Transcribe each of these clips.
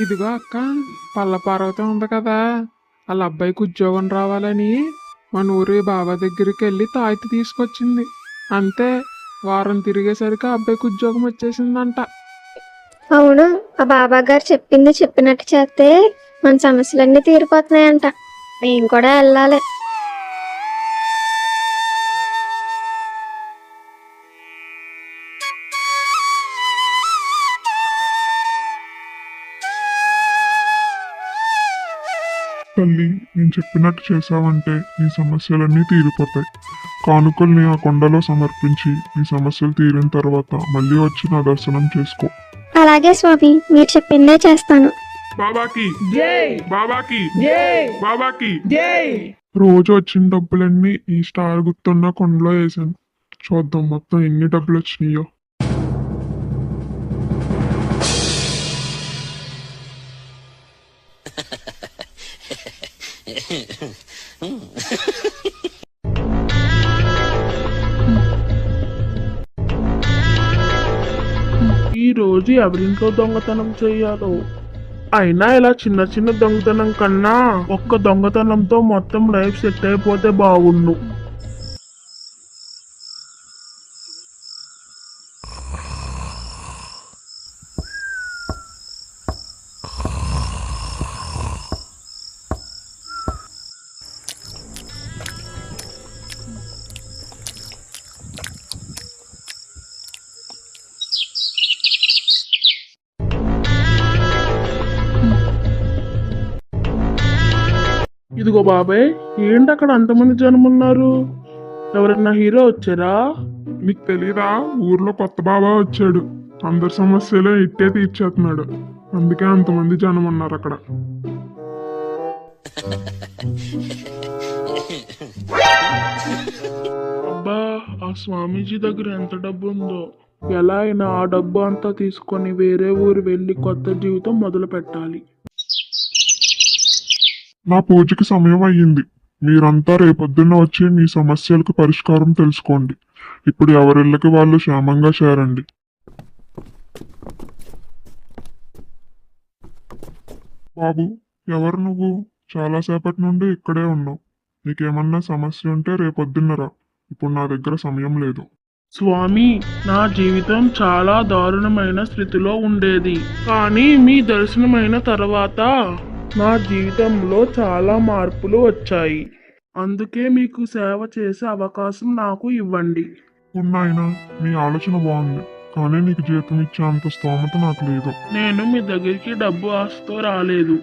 ఇదిగో అక్క పల్ల పార్వతం ఉంది కదా. వాళ్ళ అబ్బాయికి ఉద్యోగం రావాలని మన ఊరి బాబా దగ్గరికి వెళ్ళి తాయితీ తీసుకొచ్చింది. అంతే వారం తిరిగేసరికి ఆ అబ్బాయికి ఉద్యోగం వచ్చేసిందంట. అవును ఆ బాబా గారు చెప్పింది చెప్పినట్టు చేస్తే మన సమస్యలన్నీ తీరిపోతున్నాయంట. మేము కూడా వెళ్ళాలి. తల్లి నేను చెప్పినట్టు చేశావంటే నీ సమస్యలన్నీ తీరిపోతాయి. కానుకల్ని ఆ కొండలో సమర్పించి నీ సమస్యలు తీరిన తర్వాత మళ్ళీ వచ్చి నా దర్శనం చేసుకో. అలాగే స్వామి మీరు చెప్పిందే చేస్తాను. బాబాకి. జై. బాబాకి. జై. బాబాకి. జై. రోజు వచ్చిన డబ్బులన్నీ ఈ స్టార్ గుర్తున్న కొండలో వేసాను చూద్దాం మొత్తం ఎన్ని డబ్బులు వచ్చినాయో. ఈ రోజు ఎవరింట్లో దొంగతనం చేయాలో? అయినా ఇలా చిన్న చిన్న దొంగతనం కన్నా ఒక్క దొంగతనంతో మొత్తం లైఫ్ సెట్ అయిపోతే బాగుండు. ఇదిగో బాబాయ్ ఏంటి అక్కడ అంతమంది జనం ఉన్నారు ఎవరన్నా హీరో వచ్చారా? నీకు తెలీదా ఊర్లో కొత్త బాబా వచ్చాడు. అందరి సమస్యలు ఇట్టే తీర్చేస్తున్నాడు. అందుకే అంతమంది జనం ఉన్నారు అక్కడ. అబ్బా ఆ స్వామీజీ దగ్గర ఎంత డబ్బు ఉందో. ఎలా అయినా ఆ డబ్బు అంతా తీసుకొని వేరే ఊరు వెళ్ళి కొత్త జీవితం మొదలు పెట్టాలి నా పూజకి సమయం అయ్యింది. మీరంతా రేపొద్దున్న వచ్చి మీ సమస్యలకు పరిష్కారం తెలుసుకోండి. ఇప్పుడు ఎవరిళ్ళకి వాళ్ళు క్షేమంగా చేరండి. బాబు ఎవరు నువ్వు? చాలాసేపటి నుండి ఇక్కడే ఉన్నావు. నీకేమన్నా సమస్య ఉంటే రేపొద్దున్నరా ఇప్పుడు నా దగ్గర సమయం లేదు. స్వామి నా జీవితం చాలా దారుణమైన స్థితిలో ఉండేది. కానీ మీ దర్శనమైన తర్వాత నా జీవితంలో చాలా మార్పులు వచ్చాయి. అందుకే మీకు సేవ చేసే అవకాశం నాకు ఇవ్వండి. ఇప్పుడు నాయన మీ ఆలోచన బాగుంది. కానీ నీకు జీతం ఇచ్చే అంత స్తోమత నాకు లేదు. నేను మీ దగ్గరికి డబ్బు ఆశతో రాలేదు.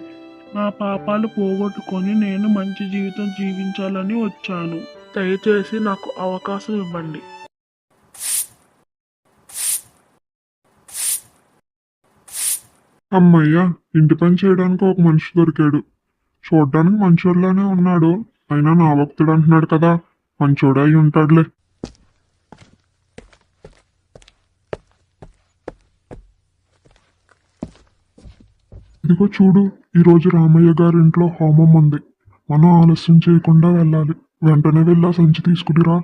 నా పాపాలు పోగొట్టుకొని నేను మంచి జీవితం జీవించాలని వచ్చాను. దయచేసి నాకు అవకాశం ఇవ్వండి. అమ్మయ్య ఇంటి పని చేయడానికి ఒక మనిషి దొరికాడు. చూడ్డానికి మంచోళ్ళనే ఉన్నాడు. అయినా నా భక్తుడు అంటున్నాడు కదా మంచోడే అయి ఉంటాడులే. ఇదిగో చూడు ఈరోజు రామయ్య గారి ఇంట్లో హోమం ఉంది. మనం ఆలస్యం చేయకుండా వెళ్ళాలి. వెంటనే వెళ్ళి ఆ సంచి తీసుకునిరా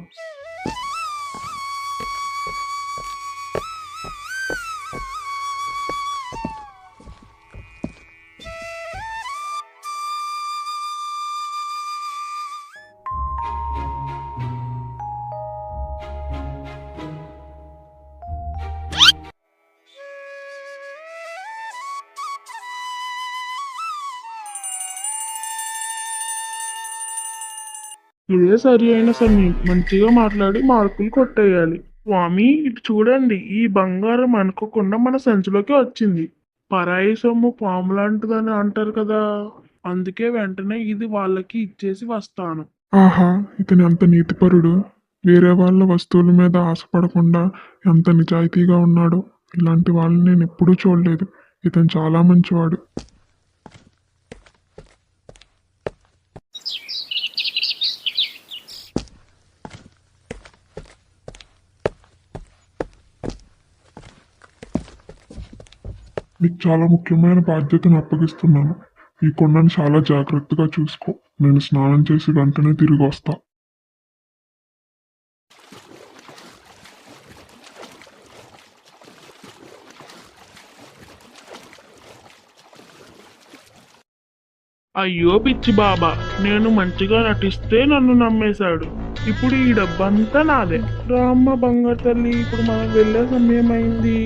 ఇదే సరి అయిన సమయం మంచిగా మాట్లాడి మార్కులు కొట్టేయాలి. స్వామి ఇటు చూడండి ఈ బంగారం అనుకోకుండా మన సంచిలోకి వచ్చింది. పరాయి సొమ్ము పాము లాంటిదని అంటారు కదా. అందుకే వెంటనే ఇది వాళ్ళకి ఇచ్చేసి వస్తాను. ఆహా ఇతను ఎంత నీతిపరుడు. వేరే వాళ్ళ వస్తువుల మీద ఆశపడకుండా ఎంత నిజాయితీగా ఉన్నాడో. ఇలాంటి వాళ్ళని నేను ఎప్పుడూ చూడలేదు. ఇతను చాలా మంచివాడు. మీకు చాలా ముఖ్యమైన బాధ్యతను అప్పగిస్తున్నాను. ఈ కొండను చాలా జాగ్రత్తగా చూసుకో. నేను స్నానం చేసి వెంటనే తిరిగి వస్తా. అయ్యో పిచ్చి బాబా నేను మంచిగా నటిస్తే నన్ను నమ్మేశాడు. ఇప్పుడు ఈ డబ్బంతా నాదే. రామ్మ బంగారు తల్లి ఇప్పుడు మనం వెళ్ళే సమయం అయింది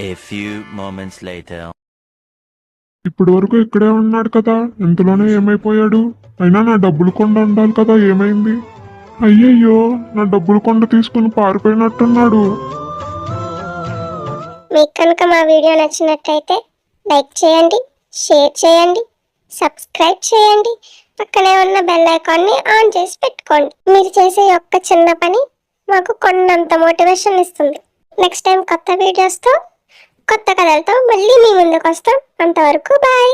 A few moments later. ఇప్పటి వరకు ఇక్కడే ఉన్నాడు కదా ఇంతలోనే ఏమైపోయాడు? అయినా నా డబ్బులు కొండ ఉండాలి కదా ఏమైంది? అయ్యయ్యో నా డబ్బులు కొండ తీసుకుని పారిపోయినట్టున్నాడు. మీకు కనుక మా వీడియో నచ్చినట్టయితే లైక్ చేయండి షేర్ చేయండి సబ్స్క్రైబ్ చేయండి పక్కనే ఉన్న బెల్ ఐకాన్ని ఆన్ చేసి పెట్టుకోండి. మీరు చేసే ఒక్క చిన్న పని మాకు కొన్నంత మోటివేషన్ ఇస్తుంది. నెక్స్ట్ టైం కొత్త వీడియోస్తో కొత్త కథలతో మళ్ళీ మీ ముందుకు వస్తాం అంతవరకు బాయ్.